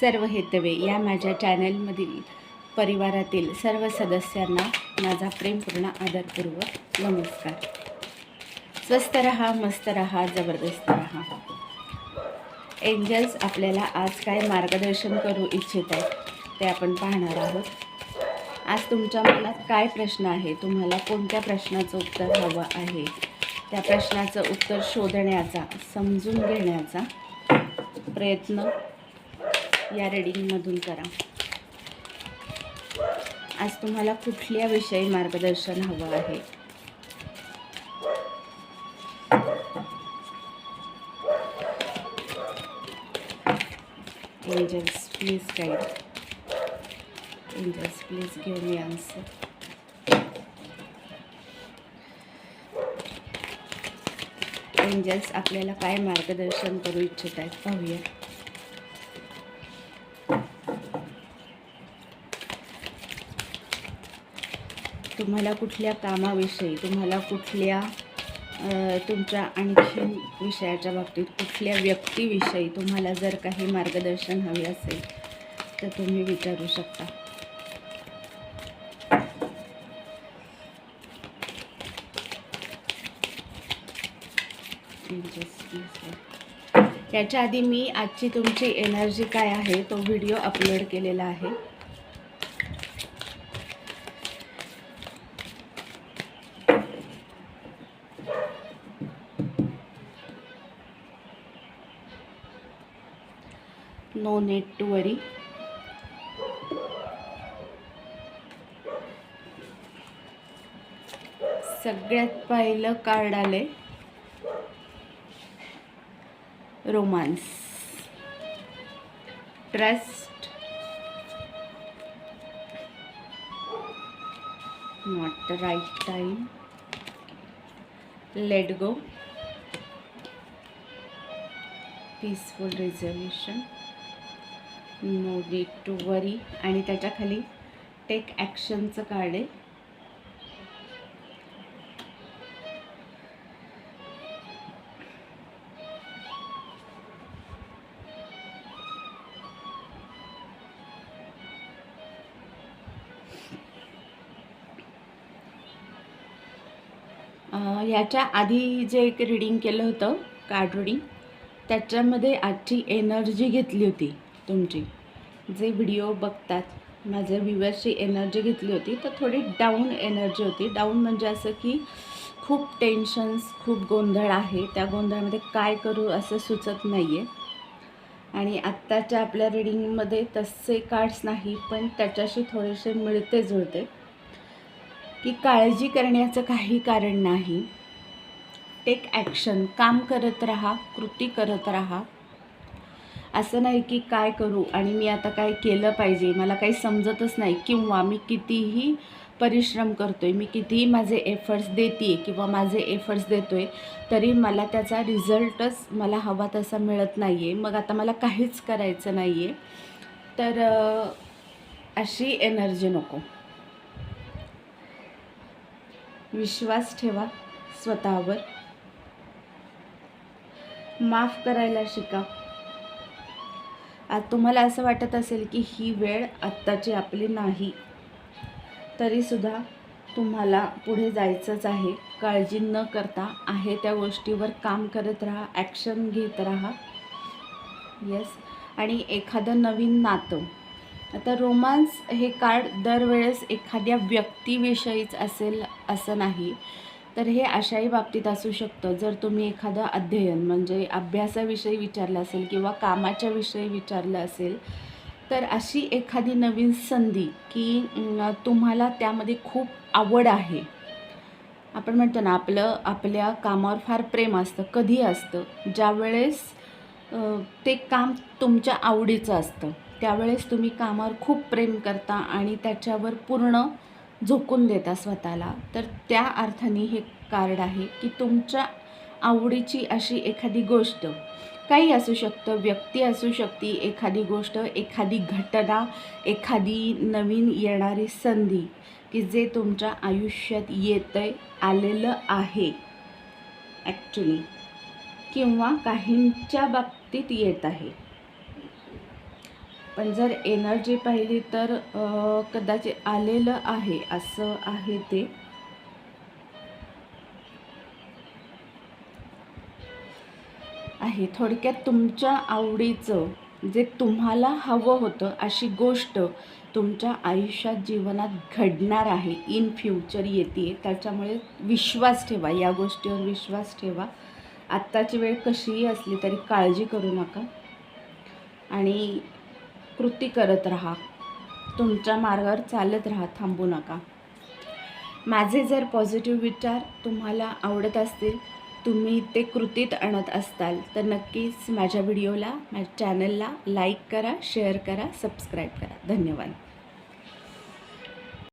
सर्व हेतवे या माझ्या चॅनलमधील परिवारातील सर्व सदस्यांना माझा प्रेमपूर्ण आदरपूर्वक नमस्कार. स्वस्त रहा मस्त रहा जबरदस्त रहा. एंजल्स आपल्याला आज काय मार्गदर्शन करू इच्छित आहेत ते आपण पाहणार आहोत. आज तुमच्या मनात काय प्रश्न आहे? तुम्हाला कोणत्या प्रश्नाचं उत्तर हवं आहे? त्या प्रश्नाचं उत्तर शोधण्याचा समजून घेण्याचा प्रयत्न या रेडिंगमधून करा. आज तुम्हाला कुठल्या विषयी मार्गदर्शन हवं आहे? Angels please guide angels please give me answer angels आपल्याला काय मार्गदर्शन करू इच्छित आहेत? पाहूया. तुम्हाला कुठल्या कामाविषयी तुम्हाला कुठल्या तुमच्या आणखीन विषयाच्या बाबतीत कुठल्या व्यक्तीविषयी तुम्हाला जर काही मार्गदर्शन हवे असेल तर तुम्ही विचारू शकता. त्याच्या याच्या आधी मी आजची तुमची एनर्जी काय आहे तो व्हिडिओ अपलोड केलेला आहे. नो नेट टू वरी सगळ्यात पहिलं कार्ड आले romance trust not the right time let go peaceful reservation no need to worry आणि त्याच्याखाली टेक ॲक्शनचं कार्ड आहे. याच्या आधी जे एक रिडिंग केलं होतं कार्ड रिडिंग त्याच्यामध्ये आजची एनर्जी घेतली होती. तुमची. जे व्हिडिओ बघतात माझ्या व्ह्युअर्सची एनर्जी घेतली होती तर थोडी डाऊन एनर्जी होती. डाऊन म्हणजे असं की खूप टेन्शन्स खूप गोंधळ आहे. त्या गोंधळामध्ये काय करू असं सुचत नाही आहे आणि आत्ताच्या आपल्या रिडिंगमध्ये तसे कार्ड्स नाही पण त्याच्याशी थोडेसे मिळते जुळते. की काळजी करण्याचं काही कारण नाही. टेक ॲक्शन काम करत राहा कृती करत राहा. असं नाही की काय करू आणि मी आता काय केलं पाहिजे मला काही समजतच नाही किंवा मी कितीही परिश्रम करतो आहे मी कितीही माझे एफर्ट्स देते किंवा माझे एफर्ट्स देतो आहे तरी मला त्याचा रिझल्टच मला हवा तसा मिळत नाही आहे मग आता मला काहीच करायचं नाही आहे तर अशी एनर्जी नको. विश्वास ठेवा स्वतःवर. माफ करायला शिका. आज तुम्हाला असं वाटत असेल की ही वेळ आत्ताची आपली नाही तरीसुद्धा तुम्हाला पुढे जायचंच आहे. काळजी न करता आहे त्या गोष्टीवर काम करत राहा ॲक्शन घेत राहा. येस आणि एखादं नवीन नातं. आता रोमांस हे कार्ड दरवेळेस एखाद्या व्यक्तीविषयीच असेल असं नाही. तर हे अशाही बाबतीत असू शकतं. जर तुम्ही एखादं अध्ययन म्हणजे अभ्यासाविषयी विचारलं असेल किंवा कामाच्या विषयी विचारलं असेल तर अशी एखादी नवीन संधी की तुम्हाला त्यामध्ये खूप आवड आहे. आपण म्हणतो ना आपलं आपल्या कामावर फार प्रेम असतं कधी असतं? ज्यावेळेस ते काम तुमच्या आवडीचं असतं. त्यावेळेस तुम्ही कामावर खूप प्रेम करता आणि त्याच्यावर पूर्ण झोकून देता स्वतःला. तर त्या अर्थाने हे कार्ड आहे की तुमच्या आवडीची अशी एखादी गोष्ट काही असू शकतं व्यक्ती असू शकते एखादी गोष्ट एखादी घटना एखादी नवीन येणारी संधी की जे तुमच्या आयुष्यात येतं आहे आलेलं आहे. ॲक्च्युली किंवा काहींच्या बाबतीत येत आहे. पण जर एनर्जी पाहिली तर कदाचित आलेलं आहे असं आहे ते. आहे थोडक्यात तुमच्या आवडीचं जे तुम्हाला हवं होतं अशी गोष्ट तुमच्या आयुष्यात जीवनात घडणार आहे इन फ्युचर येते त्याच्यामुळे विश्वास ठेवा या गोष्टीवर विश्वास ठेवा. आत्ताची वेळ कशीही असली तरी काळजी करू नका. आणि कृती करत राहा. तुमच्या मार्गावर चालत राहा थांबू नका. माझे जर पॉझिटिव्ह विचार तुम्हाला आवडत असतील तुम्ही ते कृतीत आणत असताल तर नक्कीच माझ्या व्हिडिओला माझ्या चॅनलला लाईक करा शेअर करा सबस्क्राईब करा. धन्यवाद.